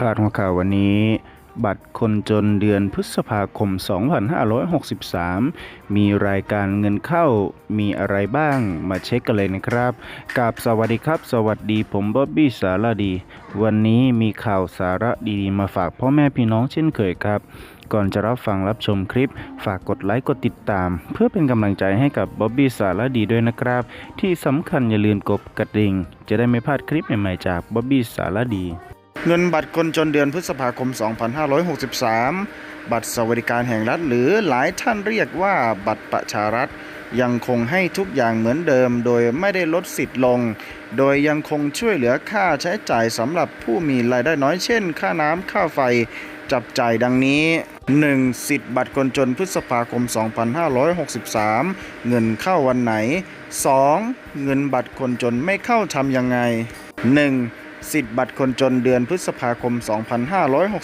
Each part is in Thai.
พาดหัวข่าววันนี้ บัตรคนจนเดือนพฤษภาคม 2563 มีรายการเงินเข้ามีอะไรบ้างมาเช็คกันเลยนะครับกับสวัสดีครับ สวัสดีผมบ๊อบบี้สารดี วันนี้มีข่าวสาระดีๆ มาฝากพ่อแม่พี่น้องเช่นเคยครับก่อนจะรับฟังรับชมคลิป ฝากกดไลค์กดติดตาม เพื่อเป็นกำลังใจให้กับบ๊อบบี้สารดีด้วยนะครับ ที่สำคัญอย่าลืมกดกระดิ่ง จะได้ไม่พลาดคลิปใหม่ๆจากบ๊อบบี้สารดี เงินบัตรคนจนเดือนพฤษภาคม 2563 บัตรสวัสดิการแห่งรัฐ หรือหลายท่านเรียกว่าบัตรประชารัฐ ยังคงให้ทุกอย่างเหมือนเดิม โดยไม่ได้ลดสิทธิ์ลง โดยยังคงช่วยเหลือค่าใช้จ่ายสำหรับผู้มีรายได้น้อยเช่น ค่าน้ำค่าไฟจับจ่ายดังนี้ 1. สิทธิ์บัตรคนจนพฤษภาคม 2563 เงินเข้าวันไหน 2. เงินบัตรคนจนไม่เข้าทำยังไง 1. สิทธิ์บัตรคนจนเดือนพฤษภาคม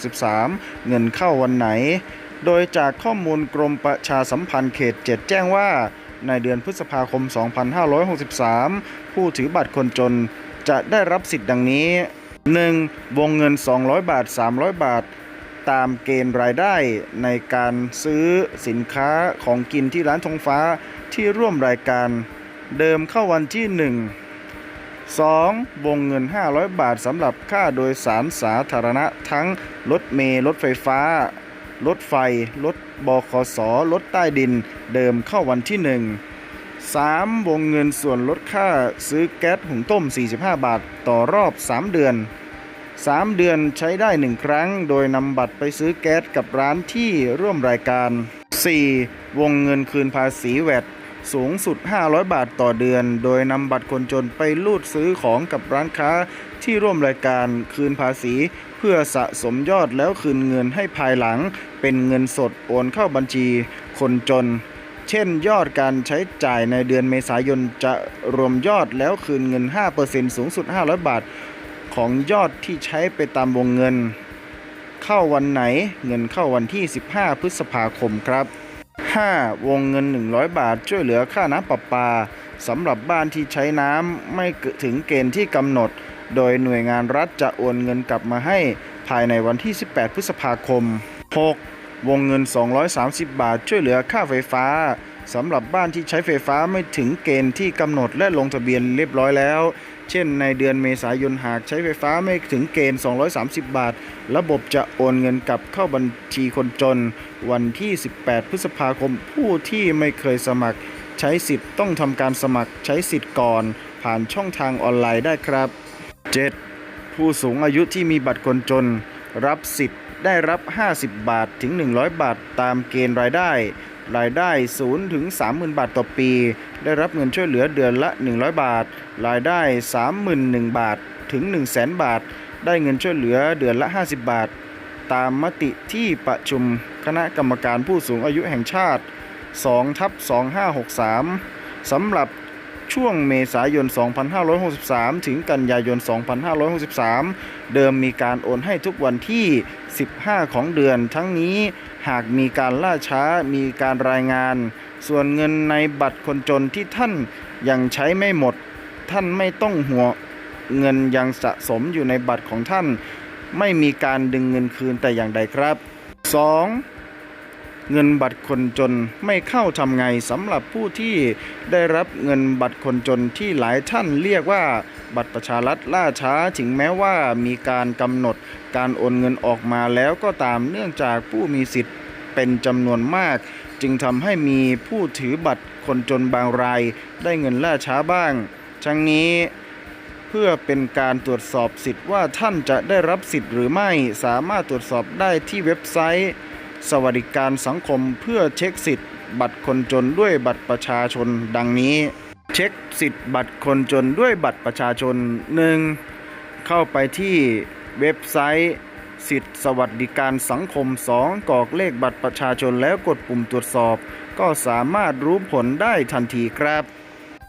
2563 เงินเข้าวันไหน โดยจากข้อมูลกรมประชาสัมพันธ์เขต 7 แจ้งว่า ในเดือนพฤษภาคม 2563 ผู้ถือบัตรคนจนจะได้รับสิทธิ์ดังนี้ 1. วงเงิน 200 บาท 300 บาท ตามเกณฑ์รายได้ในการซื้อสินค้าของกินที่ร้านธงฟ้าที่ร่วมรายการ เดิมเข้าวันที่ 1 2. วงเงิน 500 บาทสำหรับค่าโดยสารสาธารณะทั้งรถเมล์รถไฟฟ้า รถไฟ รถบขสรถใต้ดิน เดิมเข้าวันที่ 1 3. วงเงินส่วนลดค่าซื้อแก๊สหุงต้ม 45 บาทต่อรอบ 3 เดือน 3 เดือนใช้ได้ 1 ครั้ง โดยนำบัตรไปซื้อแก๊สกับร้านที่ร่วมรายการ 4. วงเงินคืนภาษีแวด สูงสุด 500 บาทต่อเดือน โดยนำบัตรคนจนไปรูดซื้อของกับร้านค้าที่ร่วมรายการคืนภาษี เพื่อสะสมยอดแล้วคืนเงินให้ภายหลัง เป็นเงินสดโอนเข้าบัญชีคนจน เช่นยอดการใช้จ่ายในเดือนเมษายนจะรวมยอดแล้วคืนเงิน 5%สูงสุด 500 บาท ของยอดที่ใช้ไปตามวงเงิน เข้าวันไหนเงินเข้าวันที่ 15 พฤษภาคมครับ 5. วงเงิน 100 บาท ช่วยเหลือค่าน้ำประปาสำหรับบ้านที่ใช้น้ำไม่ถึงเกณฑ์ที่กำหนด โดยหน่วยงานรัฐจะโอนเงินกลับมาให้ภายในวันที่ 18 พฤษภาคม 6. วงเงิน 230 บาท ช่วยเหลือค่าไฟฟ้าสำหรับบ้านที่ใช้ไฟฟ้าไม่ถึงเกณฑ์ที่กำหนดและลงทะเบียนเรียบร้อยแล้ว เช่นในเดือนเมษายนหากใช้ไฟฟ้าไม่ถึงเกณฑ์ 230 บาท ระบบจะโอนเงินกลับเข้าบัญชีคนจน วันที่ 18 พฤษภาคมผู้ที่ไม่เคยสมัคร ใช้สิทธิ์ต้องทำการสมัครใช้สิทธิ์ก่อน ผ่านช่องทางออนไลน์ได้ครับ 7. ผู้สูงอายุที่มีบัตรคนจน รับสิทธิ์ ได้รับ 50 บาทถึง 100 บาทตามเกณฑ์รายได้ รายได้0ถึง30,000 บาทต่อปี ได้รับเงินช่วยเหลือเดือนละ 100 บาท รายได้ 31,000 บาทถึง 100,000 บาท ได้เงินช่วยเหลือเดือนละ 50 บาท ตามมติที่ประชุมคณะกรรมการผู้สูงอายุแห่งชาติ2ทับ2563สำหรับ ช่วงเมษายน 2563 ถึงกันยายน 2563 เดิมมีการโอนให้ทุกวันที่ 15 ของเดือน ทั้งนี้หากมีการล่าช้ามีการรายงาน ส่วนเงินในบัตรคนจนที่ท่านยังใช้ไม่หมด ท่านไม่ต้องหัวเงินยังสะสมอยู่ในบัตรของท่าน ไม่มีการดึงเงินคืนแต่อย่างใดครับ 2. เงินบัตรคนจนไม่เข้าทำไงสำหรับผู้ที่ได้รับเงินบัตรคนจนที่หลายท่านเรียกว่าบัตรประชารัฐล่าช้าถึงแม้ว่ามีการกำหนดการโอนเงินออกมาแล้วก็ตามเนื่องจากผู้มีสิทธิ์เป็นจำนวนมาก จึงทำให้มีผู้ถือบัตรคนจนบางราย ได้เงินล่าช้าบ้าง ทั้งนี้เพื่อเป็นการตรวจสอบสิทธิ์ว่าท่านจะได้รับสิทธิ์หรือไม่สามารถตรวจสอบได้ที่เว็บไซต์ สวัสดิการสังคมเพื่อเช็คสิทธิ์ บัตรคนจนด้วยบัตรประชาชนดังนี้ เช็คสิทธิ์บัตรคนจนด้วยบัตรประชาชน 1. เข้าไปที่เว็บไซต์สิทธิสวัสดิการสังคม 2. กรอกเลขบัตรประชาชนแล้วกดปุ่มตรวจสอบ ก็สามารถรู้ผลได้ทันทีครับ